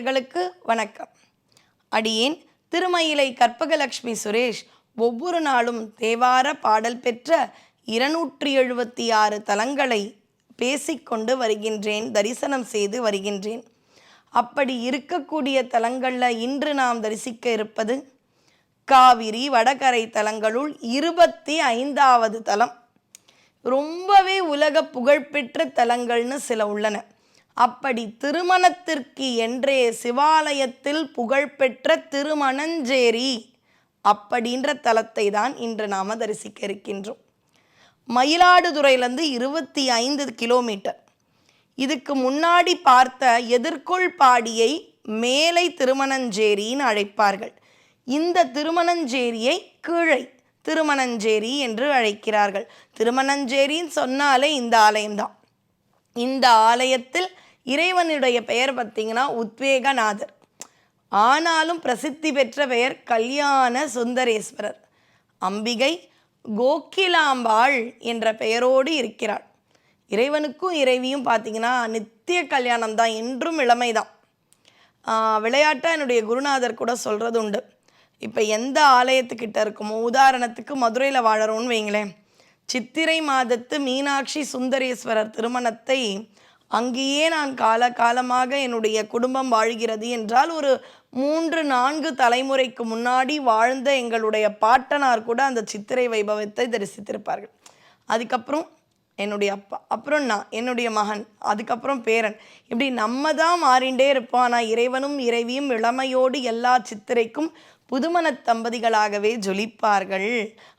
நேயர்களுக்கு வணக்கம். அடியேன் திருமயிலை கற்பகலட்சுமி சுரேஷ் ஒவ்வொரு நாளும் தேவார பாடல் பெற்ற இருநூற்றி எழுபத்தி ஆறு தலங்களை பேசிக்கொண்டு வருகின்றேன் தரிசனம் செய்து வருகின்றேன். அப்படி இருக்கக்கூடிய தலங்களில் இன்று நாம் தரிசிக்க இருப்பது காவிரி வடகரை தலங்களுள் இருபத்தி ஐந்தாவது தலம். ரொம்பவே உலக புகழ்பெற்ற தலங்கள்னு சில உள்ளன. அப்படி திருமணத்திற்கு என்றே சிவாலயத்தில் புகழ்பெற்ற திருமணஞ்சேரி அப்படின்ற தலத்தை தான் இன்று நாம தரிசிக்க இருக்கின்றோம். மயிலாடுதுறையிலேருந்து இருபத்தி ஐந்து கிலோமீட்டர். இதுக்கு முன்னாடி பார்த்த எதிர்கொள் பாடியை மேலை திருமணஞ்சேரின்னு அழைப்பார்கள். இந்த திருமணஞ்சேரியை கீழை திருமணஞ்சேரி என்று அழைக்கிறார்கள். திருமணஞ்சேரின்னு சொன்னாலே இந்த ஆலயம்தான். இந்த ஆலயத்தில் இறைவனுடைய பெயர் பார்த்தீங்கன்னா உத்வேகநாதர். ஆனாலும் பிரசித்தி பெற்ற பெயர் கல்யாண சுந்தரேஸ்வரர். அம்பிகை கோகிலாம்பாள் என்ற பெயரோடு இருக்கிறாள். இறைவனுக்கும் இறைவியும் பார்த்தீங்கன்னா நித்திய கல்யாணம் தான் என்றும் இளமை தான் விளையாட்டாக என்னுடைய குருநாதர் கூட சொல்கிறது உண்டு. இப்போ எந்த ஆலயத்துக்கிட்ட இருக்குமோ உதாரணத்துக்கு மதுரையில் வாழறோன்னு வைங்களேன். சித்திரை மாதத்து மீனாட்சி சுந்தரேஸ்வரர் திருமணத்தை அங்கேயே நான் கால காலமாக என்னுடைய குடும்பம் வாழ்கிறது என்றால் ஒரு மூன்று நான்கு தலைமுறைக்கு முன்னாடி வாழ்ந்த எங்களுடைய பாட்டனார் கூட அந்த சித்திரை வைபவத்தை தரிசித்திருப்பார்கள். அதுக்கப்புறம் என்னுடைய அப்பா அப்புறம் நான் என்னுடைய மகன் அதுக்கப்புறம் பேரன். இப்படி நம்ம தான் மாறிண்டே இருப்போம். ஆனால் இறைவனும் இறைவியும் இளமையோடு எல்லா சித்திரைக்கும் புதுமண தம்பதிகளாகவே ஜொலிப்பார்கள்.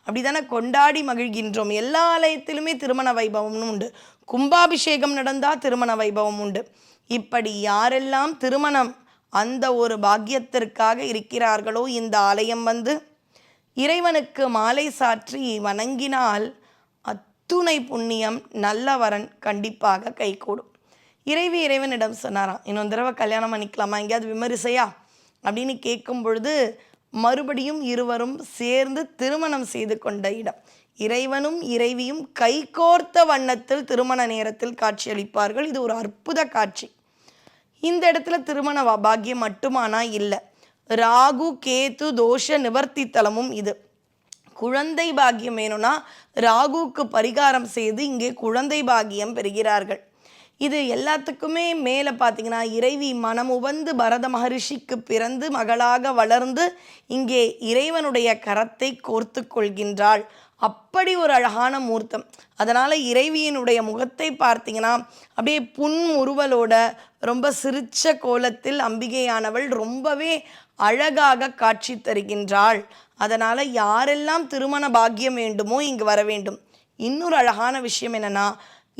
அப்படிதானே கொண்டாடி மகிழ்கின்றோம். எல்லா ஆலயத்திலுமே திருமண வைபவம்னு உண்டு. கும்பாபிஷேகம் நடந்தால் திருமண வைபவம் உண்டு. இப்படி யாரெல்லாம் திருமணம் அந்த ஒரு பாக்கியத்திற்காக இருக்கிறார்களோ இந்த ஆலயம் வந்து இறைவனுக்கு மாலை சாற்றி வணங்கினால் அத்துணை புண்ணியம் நல்ல வரன் கண்டிப்பாக கைகூடும். இறைவி இறைவனிடம் சொன்னாராம் இன்னொரு தடவை கல்யாணம் பண்ணிக்கலாமா? எங்கேயாவது விமரிசையா? அப்படின்னு கேட்கும் பொழுது மறுபடியும் இருவரும் சேர்ந்து திருமணம் செய்து கொண்ட இடம். இறைவனும் இறைவியும் கைகோர்த்த வண்ணத்தில் திருமண நேரத்தில் காட்சியளிப்பார்கள். இது ஒரு அற்புத காட்சி. இந்த இடத்துல திருமண வ- பாக்கியம் மட்டுமானா இல்லை. ராகு கேத்து தோஷ நிவர்த்தி தலமும் இது. குழந்தை பாக்கியம் வேணும்னா ராகுவுக்கு பரிகாரம் செய்து இங்கே குழந்தை பாக்கியம் பெறுகிறார்கள். இது எல்லாத்துக்குமே மேலே பார்த்தீங்கன்னா இறைவி மனம் உவந்து பரத மகரிஷிக்கு பிறந்து மகளாக வளர்ந்து இங்கே இறைவனுடைய கரத்தை கோர்த்து கொள்கின்றாள். அப்படி ஒரு அழகான மூர்த்தம். அதனால் இறைவியினுடைய முகத்தை பார்த்தீங்கன்னா அப்படியே புன்முறுவலோட ரொம்ப சிரிச்ச கோலத்தில் அம்பிகையானவள் ரொம்பவே அழகாக காட்சி தருகின்றாள். அதனால் யாரெல்லாம் திருமண பாக்கியம் வேண்டுமோ இங்கு வர வேண்டும். இன்னொரு அழகான விஷயம் என்னன்னா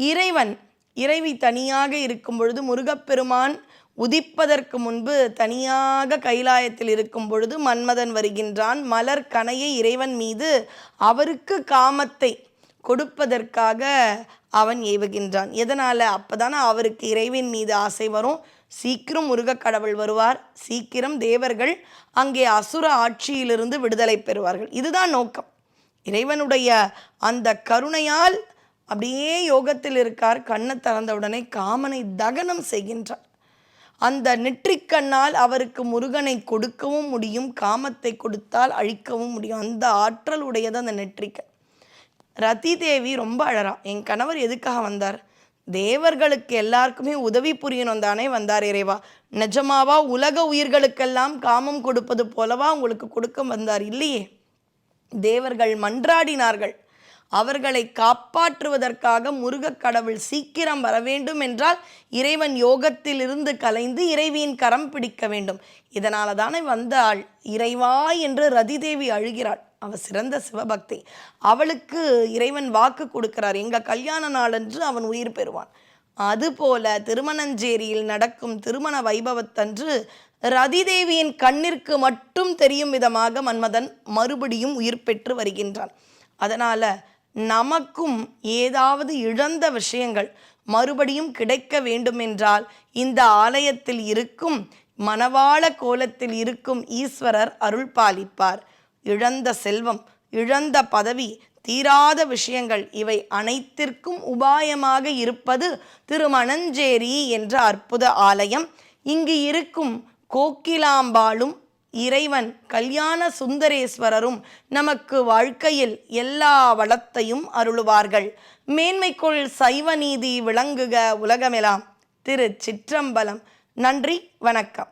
இறைவன் இறைவி தனியாக இருக்கும் பொழுது முருகப்பெருமான் உதிப்பதற்கு முன்பு தனியாக கைலாயத்தில் இருக்கும் பொழுது மன்மதன் வருகின்றான். மலர் கனையை இறைவன் மீது அவருக்கு காமத்தை கொடுப்பதற்காக அவன் ஏவுகின்றான். எதனால்? அப்போதானே அவருக்கு இறைவன் மீது ஆசை வரும். சீக்கிரம் முருகக் கடவுள் வருவார். சீக்கிரம் தேவர்கள் அங்கே அசுர ஆட்சியிலிருந்து விடுதலை பெறுவார்கள். இதுதான் நோக்கம். இறைவனுடைய அந்த கருணையால் அப்படியே யோகத்தில் இருக்கார். கண்ணை திறந்த உடனே காமனை தகனம் செய்கின்றார். அந்த நெற்றிக்கண்ணால் அவருக்கு முருகனை கொடுக்கவும் முடியும் காமத்தை கொடுத்தால் அழிக்கவும் முடியும். அந்த ஆற்றல் உடையது அந்த நெற்றிக்கண். ரதி தேவி ரொம்ப அழறா. என் கணவர் எதுக்காக வந்தார்? தேவர்களுக்கு எல்லாருக்குமே உதவி புரியணும் தானே வந்தார் இறைவா. நிஜமாவா உலக உயிர்களுக்கெல்லாம் காமம் கொடுப்பது போலவா உங்களுக்கு கொடுக்க வந்தார்? இல்லையே. தேவர்கள் மன்றாடினார்கள். அவர்களை காப்பாற்றுவதற்காக முருகக் கடவுள் சீக்கிரம் வர வேண்டும் என்றால் இறைவன் யோகத்திலிருந்து கலைந்து இறைவியின் கரம் பிடிக்க வேண்டும். இதனால தானே வந்தாள் இறைவா என்று ரதிதேவி அழுகிறாள். அவ சிறந்த சிவபக்தி. அவளுக்கு இறைவன் வாக்கு கொடுக்கிறார். எங்க கல்யாண நாளன்று அவன் உயிர் பெறுவான். அதுபோல திருமணஞ்சேரியில் நடக்கும் திருமண வைபவத்தன்று ரதிதேவியின் கண்ணிற்கு மட்டும் தெரியும் விதமாக மன்மதன் மறுபடியும் உயிர் பெற்று வருகின்றான். அதனால் நமக்கும் ஏதாவது இழந்த விஷயங்கள் மறுபடியும் கிடைக்க வேண்டுமென்றால் இந்த ஆலயத்தில் இருக்கும் மணவாள கோலத்தில் இருக்கும் ஈஸ்வரர் அருள் பாலிப்பார். இழந்த செல்வம் இழந்த பதவி தீராத விஷயங்கள் இவை அனைத்திற்கும் உபாயமாக இருப்பது திருமணஞ்சேரி என்ற அற்புத ஆலயம். இங்கு இருக்கும் கோக்கிலாம்பாளும் இறைவன் கல்யாண சுந்தரேஸ்வரரும் நமக்கு வாழ்க்கையில் எல்லா வளத்தையும் அருளுவார்கள். மேன்மைக்குள் சைவ நீதி விளங்குக உலகமெல்லாம் திரு சிற்றம்பலம். நன்றி வணக்கம்.